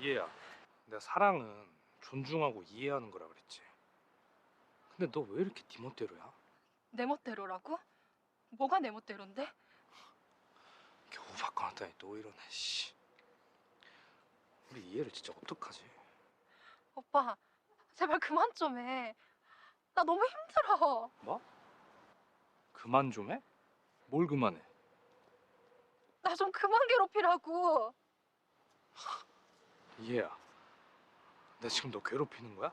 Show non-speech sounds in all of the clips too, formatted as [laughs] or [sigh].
이해야. 내가 사랑은 존중하고 이해하는 거라 그랬지. 근데 너 왜 이렇게 네 멋대로야? 내 멋대로라고? 뭐가 내 멋대로인데? 겨우 바꿔놨다니 또 이러네. 씨. 우리 이해를 진짜 어떡하지? 오빠 제발 그만 좀 해. 나 너무 힘들어. 뭐? 그만 좀 해? 뭘 그만해? 나 좀 그만 괴롭히라고. 이해야. 나 지금 너 괴롭히는 거야?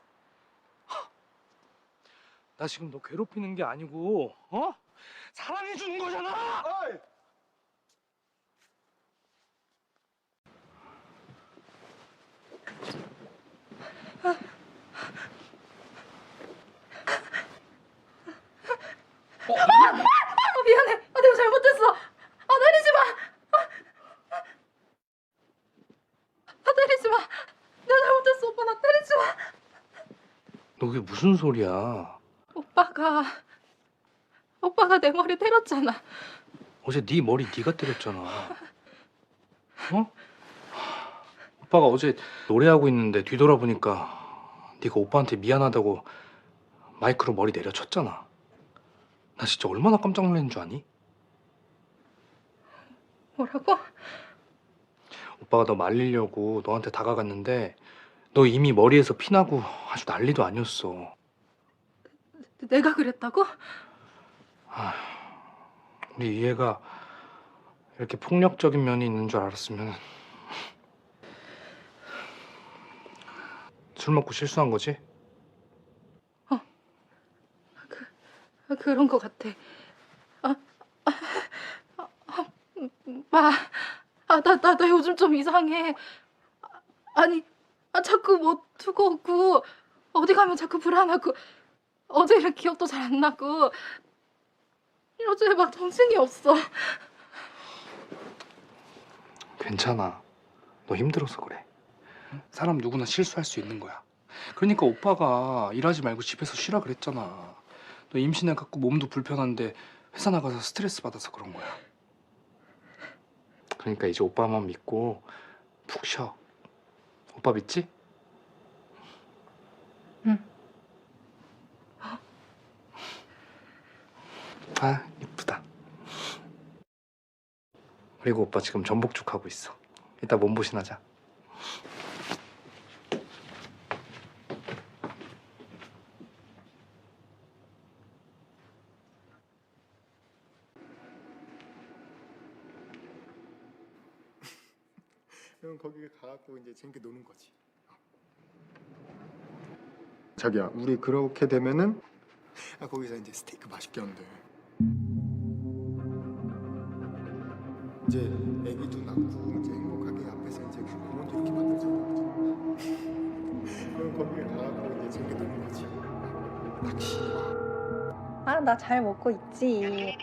나 지금 너 괴롭히는 게 아니고, 어? 사랑해 주는 거잖아. 아 미안해. 아 내가 잘못했어. 아 때리지 마. 아, 아 때리지 마. 내가 잘못했어 오빠 나 때리지 마. 너 그게 무슨 소리야? 오빠가 오빠가 내 머리 때렸잖아. 어제 네 머리 네가 때렸잖아. 어? 오빠가 어제 노래하고 있는데 뒤돌아보니까 네가 오빠한테 미안하다고 마이크로 머리 내려쳤잖아. 나 진짜 얼마나 깜짝 놀란 줄 아니? 뭐라고? 오빠가 너 말리려고 너한테 다가갔는데 너 이미 머리에서 피나고 아주 난리도 아니었어. 내가 그랬다고? 아, 우리 이해가 이렇게 폭력적인 면이 있는 줄 알았으면 술 먹고 실수한 거지? 아, 그런 거 같아. 아, 아, 아, 아, 마, 아, 나, 나, 나 요즘 좀 이상해. 아, 아니, 아, 자꾸 뭐 두고 오고, 어디 가면 자꾸 불안하고, 어제 일 기억도 잘 안 나고, 요즘에 막 정신이 없어. 괜찮아. 너 힘들어서 그래. 응? 사람 누구나 실수할 수 있는 거야. 그러니까 오빠가 일하지 말고 집에서 쉬라 그랬잖아. 너 임신해 갖고 몸도 불편한데 회사 나가서 스트레스 받아서 그런 거야. 그러니까 이제 오빠만 믿고 푹 쉬어. 오빠 믿지? 아, 이쁘다. 그리고 오빠 지금 전복죽 하고 있어. 이따 몸보신 하자. [laughs] 그럼 거기 가갖고 이제 재밌게 노는 거지. 자기야, 우리 그렇게 되면은 아, 거기서 이제 스테이크 맛있게 한대. 이제 애기도 낳고 이제 행복하게 앞에서 이제 공원도 이렇게 만들자. 그럼 거기 가갖고 이제 재밌게 노는 거지. 낚시. 아, 나 잘 먹고 있지.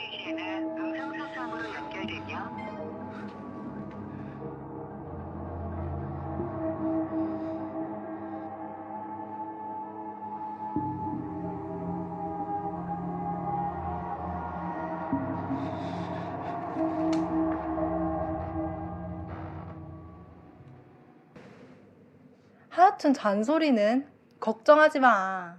하여튼 잔소리는 걱정하지 마.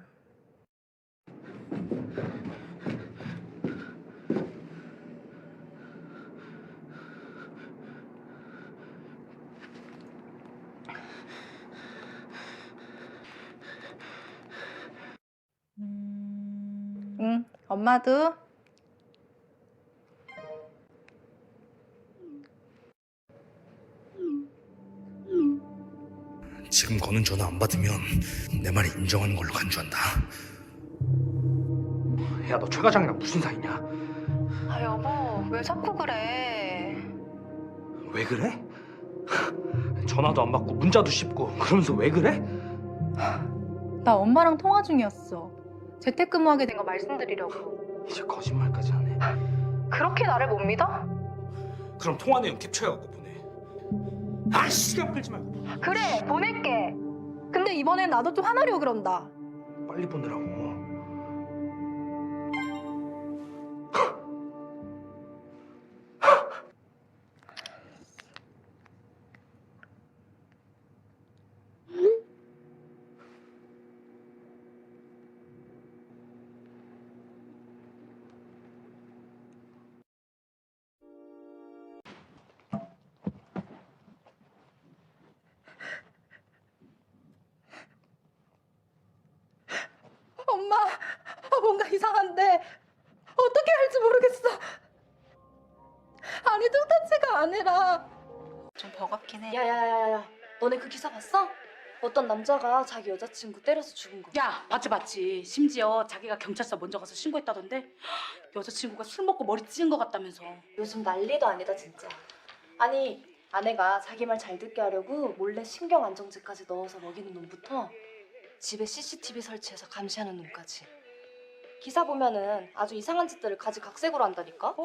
응, 엄마도. 지금 거는 전화 안 받으면 내 말이 인정하는 걸로 간주한다. 야, 너 최 과장이랑 무슨 사이냐? 아, 여보, 왜 자꾸 그래? 왜 그래? 전화도 안 받고 문자도 씹고 그러면서 왜 그래? 나 엄마랑 통화 중이었어. 재택근무하게 된 거 말씀드리려고. 이제 거짓말까지 하네. 그렇게 나를 못 믿어? 그럼 통화 내용 캡처해갖고. 아, 시간 끌지 말고 그래, 보낼게. 근데 이번엔 나도 좀 화나려 그런다. 빨리 보내라고. 뭔가 이상한데 어떻게 할지 모르겠어. 아니 뚱딴지가 아니라. 좀 버겁긴 해. 야야야야. 너네 그 기사 봤어? 어떤 남자가 자기 여자친구 때려서 죽은 거. 야 맞지 맞지. 심지어 자기가 경찰서 먼저 가서 신고했다던데? 여자친구가 술 먹고 머리 찢은 것 같다면서. 요즘 난리도 아니다 진짜. 아니 아내가 자기 말 잘 듣게 하려고 몰래 신경 안정제까지 넣어서 먹이는 놈부터 집에 CCTV 설치해서 감시하는 놈까지 기사 보면은 아주 이상한 짓들을 가지각색으로 한다니까? 어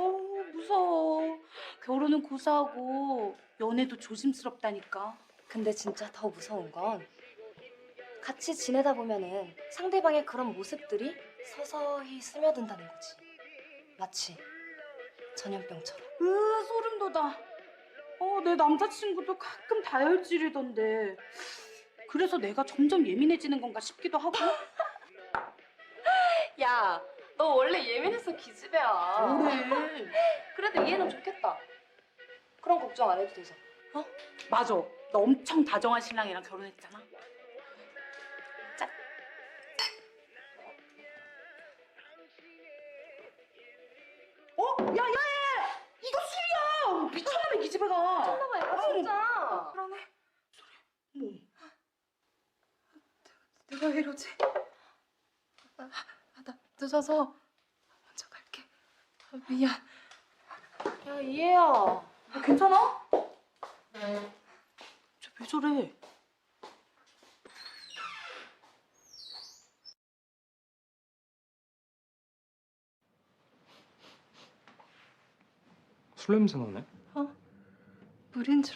무서워. 결혼은 고사하고 연애도 조심스럽다니까. 근데 진짜 더 무서운 건 같이 지내다 보면은 상대방의 그런 모습들이 서서히 스며든다는 거지. 마치 전염병처럼. 으 소름 돋아. 어내 남자친구도 가끔 다혈질이던데. 그래서 내가 점점 예민해지는 건가 싶기도 하고 [laughs] 야, 너 원래 예민해서 기집애야. 뭐래 그래도 이해는 좋겠다. 그런 걱정 안 해도 돼서. 맞아 너 엄청 다정한 신랑이랑 결혼했잖아 짠 어? 야 야야 이거 술이야 미쳤나봐 이 기집애가 미쳤나봐, 얘가 진짜. 그러네 어머 내가 왜 이러지? 늦어서 먼저 갈게. 아, 미안. 야, 이해야. 아, 괜찮아? 쟤왜 저래? 술 냄새 나네. 물인 줄